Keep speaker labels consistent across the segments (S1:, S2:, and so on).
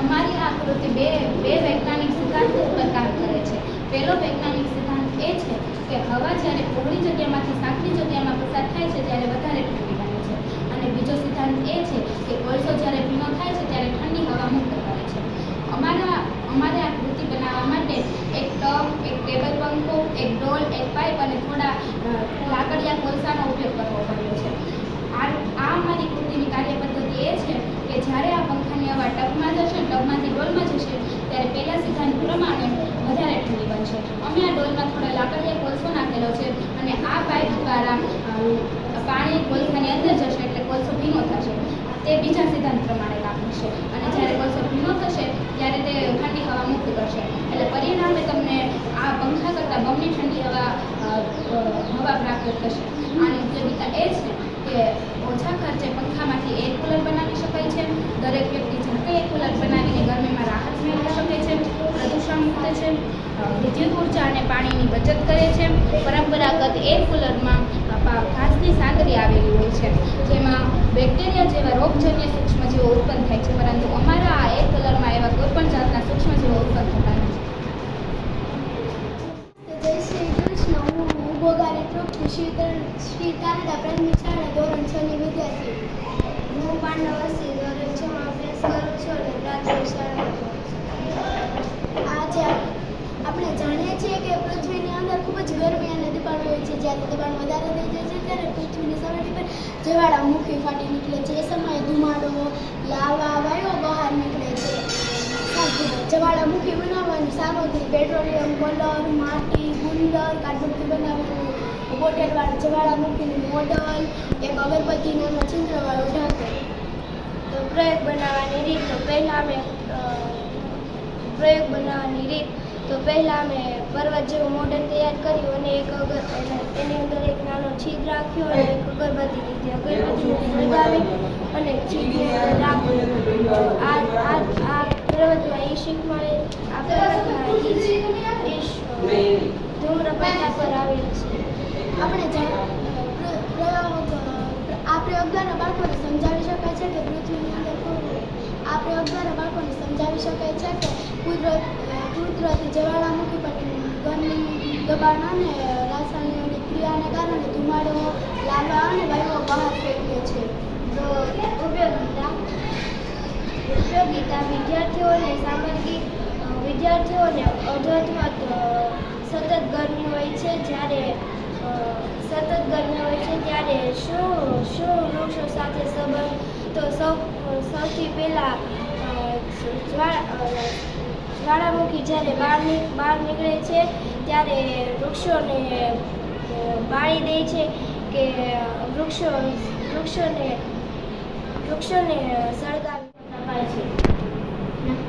S1: અમારી આ બે બે વૈજ્ઞાનિક સિદ્ધાંત ઉપર કામ કરે છે. પહેલો વૈજ્ઞાનિક સિદ્ધાંત એ છે કે હવા જ્યારે પહોળી જગ્યામાંથી સાંકડી જગ્યામાં પસાર થાય છે, ત્યારે વધારે ઠંડી બીજો સિદ્ધાંત એ છે કે કોલસો જ્યારે ભીનો થાય છે ત્યારે ઠંડી હવા મુક્ત કરે છે. અમારા અમારે આ કૃતિ બનાવવા માટે એક ટબ એક ટેબલ પંખો એક ડોલ એક પાઇપ અને થોડા અ, લાકડિયા કોલસાનો ઉપયોગ કરવો પડ્યો છે આ આ અમારી કૃતિની કાર્ય પદ્ધતિ એ છે કે જ્યારે આ પંખાની હવા ટબમાં જશે ટબમાંથી ડોલમાં જશે ત્યારે પહેલા સિદ્ધાંત પ્રમાણે વધારે ઠંડી બનશે અમે આ ડોલમાં થોડો લાકડીયા કોલસો નાખેલો છે અને આ પાઇપ દ્વારા અ, પાણી કોલસાની અંદર જશે એટલે કોલસો ભીનો થશે તે બીજા પ્રમાણે કાપી છે. અને જ્યારે કોલસો ભીનો થશે, ત્યારે તે ઠંડી હવા મુક્ત કરશે. એટલે પરિણામે તમને આ પંખા કરતાં બમણી ઠંડી હવા હવા પ્રાપ્ત થશે. આની ઉપયોગિતા એ છે કે ઓછા ખર્ચે પંખામાંથી એર કુલર બનાવી શકાય છે. દરેક વ્યક્તિ જાતે એર કુલર બનાવીને ગરમીમાં રાહત મેળવી શકે છે. પ્રદૂષણ મુક્ત છે. વિદ્યુત ઊર્જા અને પાણીની બચત કરે છે. પરંપરાગત એર કુલરમાં ઘાસની સાંદરી આવેલી હોય છે. જેમાં બેક્ટેરિયા જેવા રોગજન્ય સૂક્ષ્મજીવો ઉત્પન્ન થાય છે. પરંતુ અમારા આ એક કલરમાં એવા કોઈ પણ જાતના સૂક્ષ્મજીવો ઉત્પન્ન થતા નથી.
S2: જય શ્રી કૃષ્ણ. હું ઉભોગારી તૃપ્તિ શ્રી તર- શ્રી તારડા પ્રાથમિક શાળા ધોરણ વિદ્યાર્થી. હું પાંડવસી ધોરણ છ માં અભ્યાસ કરું આપણે જાણીએ છીએ કે પૃથ્વીની અંદર ખૂબ જ ગરમી અને દબાણ હોય છે. જ્યારે દબાણ જ્વાળામુખી ફાટી નીકળે છે. એ સમયે ધુમાડો, લાવા, વાયો બહાર નીકળે છે. જ્વાળામુખી બનાવવાની સામગ્રી, પેટ્રોલિયમ, કલર, માટી, ગુંદર કાટમુખી બનાવવાનું. બોટેલવાળા જ્વાળામુખીનું મોડલ, એક અગરબત્તી નામના છિદ્રવાળું ઢાંકણ.
S3: તો પ્રયોગ બનાવવાની રીત, તો પહેલાં અમે પ્રયોગ બનાવવાની રીત, તો પહેલાં અમે પર્વત જેવું મોડલ તૈયાર કર્યું અને એક અગર એની અંદર એક નાનો છીદ રાખ્યો અને અગરબત્તી લીધી અગરબત્તી લગાવી અને અંદર આ આ પર્વતમાં શીખ મળે, આ પર્વતમાં ઈશ ધૂમ્રપાતા પર આવેલ છે.
S2: આપણે આ પ્રયોગ દ્વારા બાળકોને સમજાવી શકાય છે કે પૃથ્વીની અંદર આ પ્રયોગ બાળકોને સમજાવી શકાય છે કે કુદરત કુદરતી જવાળામુખી પર ગરમી, દબાણ અને રાસાયણિક કારણે ધુમાડો, લાંબા અને વાયુઓ બહાર ફેંકીએ છે.
S3: તો ઉપયોગિતા. ઉપયોગિતા વિદ્યાર્થીઓને સામગ્રી વિદ્યાર્થીઓને અધોધોધ સતત ગરમી હોય છે જ્યારે સતત ગરમી હોય છે ત્યારે શું શું વૃક્ષો સાથે સંબંધ? તો સૌ સૌથી પહેલાં જ્વાળામુખી જ્યારે બહાર બહાર નીકળે છે ત્યારે વૃક્ષોને બાળી દે છે કે વૃક્ષો, વૃક્ષોને વૃક્ષોને સળગાવી નપાય છે.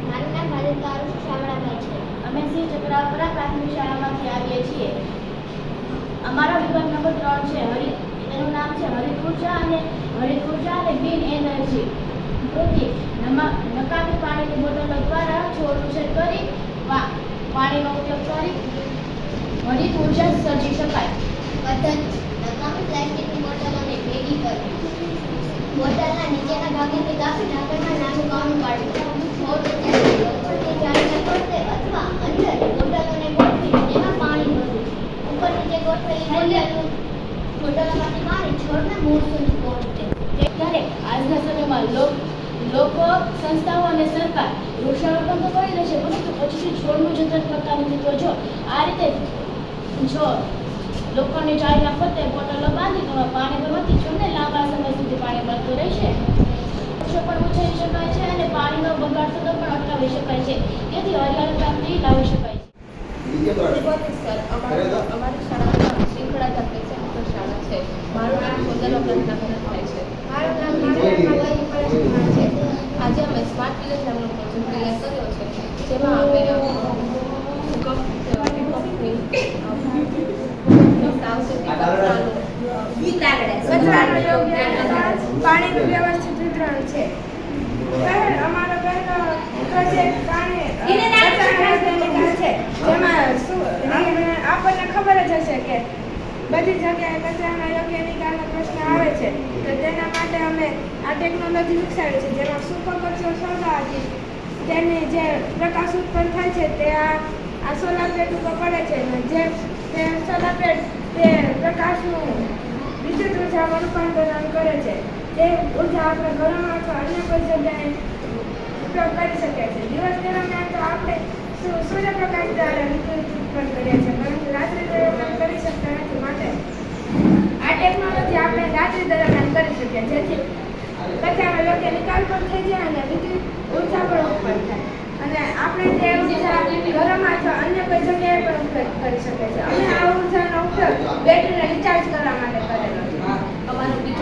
S2: મારું નામ ભારત શામળાભાઈ છે.
S3: અમે શ્રી ચક્રાપરા પ્રાથમિક શાળામાંથી આવીએ છીએ. અમારો વિભાગ નંબર ત્રણ છે, હરિત, એનું નામ છે હરિત ઊર્જા અને હરિત ઊર્જા અને ગ્રીન એનર્જી. કૃતિ નકામી પાણીની બોટલો દ્વારા છોડ ઉછેર કરી પાણીનો ઉપયોગ કરી, હરિત ઊર્જા સર્જી શકાય.
S2: પદ્ધતિ નકામી પ્લાસ્ટિકની બોટલોને ભેગી કરવી બોટલના નીચેના ભાગેથી કાપી ઢાંકણમાં નાનું કાણું પાડવું બોટલો
S3: લોક, સંસ્થાઓ અને સરકાર વૃક્ષારોપણ તો કરી લેશે, પરંતુ પછીથી છોડનું જતન કરતા નથી. તો જો આ રીતે જો લોકોની ચાલીના ફરતે બોટલો બાંધી તેમાં પાણી ભરવાથી છોડને લાંબા સમય સુધી પાણી મળતું રહેશે. વૃક્ષો પણ ઉછેરી શકાય છે અને પાણીનો બગાડ થતો પણ અટકાવી શકાય છે. તેથી હરિયાળી પ્રાપ્તિ લાવી શકાય છે.
S4: અમારી શાળામાં શીખડા છે મુખ્ય શાળા છે. મારું નામ થાય છે.
S2: નામ
S4: આજે અમે સ્માર્ટ વિલેજ નામનો પ્રોજેક્ટ તૈયાર કર્યો છે જેમાં અમે
S3: કચરાનો યોગ્ય નિકાલ, પાણીનું વ્યવસ્થિત વિતરણ છે.
S5: અમારો પ્રોજેક્ટ જેમાં આપણને ખબર જ હશે કે બધી જગ્યાએ કચરાના યોગ્ય નિકાલનો પ્રશ્ન આવે છે. તો તેના માટે અમે આ ટેકનોલોજી વિકસાવી છે. જેમાં સૂકો કચરો સળગાવવાથી તેની જે પ્રકાશ ઉત્પન્ન થાય છે તે આ આ સોલાર પ્લેટ ઉપર પડે છે. અને જે તે સોલાર પ્લેટ તે પ્રકાશનું વિદ્યુત ઉર્જામાં રૂપાંતરણ કરે છે. તે ઊર્જા આપણે ઘરોમાં અથવા અન્ય કોઈ જગ્યાએ ઉપયોગ કરી શકીએ છીએ. દિવસ દરમિયાન તો આપણે સૂર્યપ્રકાશ દ્વારા વિદ્યુત ઉત્પન્ન કરીએ છીએ, પરંતુ રાત્રિ દરમિયાન કરી શકતા નથી. માટે આ ટેકનોલોજી આપણે રાત્રિ દરમિયાન કરી શકીએ જેથી કચરાનો યોગ્ય નિકાલ પણ થઈ જાય અને વિદ્યુત ઊર્જા પણ ઉત્પન્ન થાય. અને આપણે તે ઊર્જા ઘરમાં અથવા અન્ય કોઈ જગ્યાએ પણ ઉપયોગ કરી શકીએ છીએ. અમે આ ઉર્જાનો ઉપયોગ બેટરીને રિચાર્જ કરવા માટે કરેલો છે.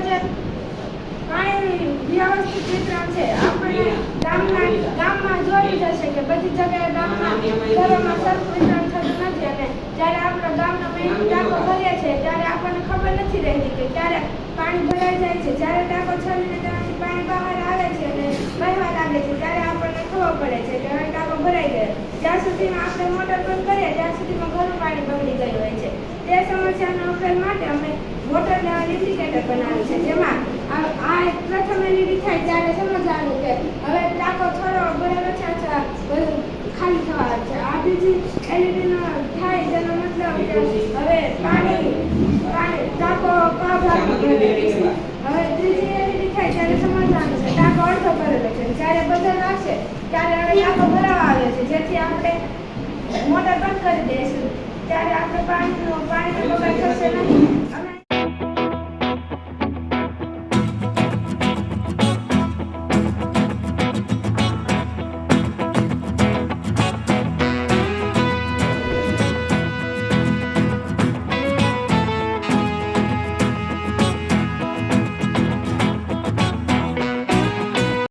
S5: ત્રીજો પાણી વ્યવસ્થિત વિતરણ છે. આપણે ગામના ગામમાં જોઈ જશે કે બધી જગ્યાએ ગામમાં ઘરોમાં સરખું વિતરણ થતું નથી. અને જ્યારે આપણા ગામનો મેઇન ટાંકો ભરીએ છીએ, ત્યારે આપણને ખબર નથી રહેતી કે ક્યારે પાણી ભરાઈ જાય છે. જ્યારે ટાંકો છોડીને તેમાંથી પાણી બહાર આવે છે અને વહેવા લાગે છે, ત્યારે આપણને ખબર પડે છે કે હવે ટાંકો ભરાઈ ગયો. જ્યાં સુધીમાં આપણે મોટર બંધ કરીએ, ત્યાં સુધીમાં ઘણું પાણી બગડી ગયું હોય છે તે સમસ્યાનો ઉકેલ માટે અમે ઇન્ડિકેટર બનાવ્યું છે. જેમાં આ પ્રથમ એની થાય ત્યારે સમજવાનું કે હવે ટાંકો થોડો બરાબર છે બધું ખાલી થવા છે. આ બીજી એલઈડીનો થાય તેનો મતલબ કે હવે પાણી પાણી ટાંકો હવે ત્રીજી એલઈડી થાય ત્યારે સમજવાનું છે. ટાંકો અડધો ભરેલો છે. જ્યારે બદલ આવશે ત્યારે હવે ટાંકો ભરાવા આવ્યો છે. જેથી આપણે મોટર બંધ કરી દઈશું. ત્યારે આપણે પાણીનું પાણીનો બગાડ થશે નહીં.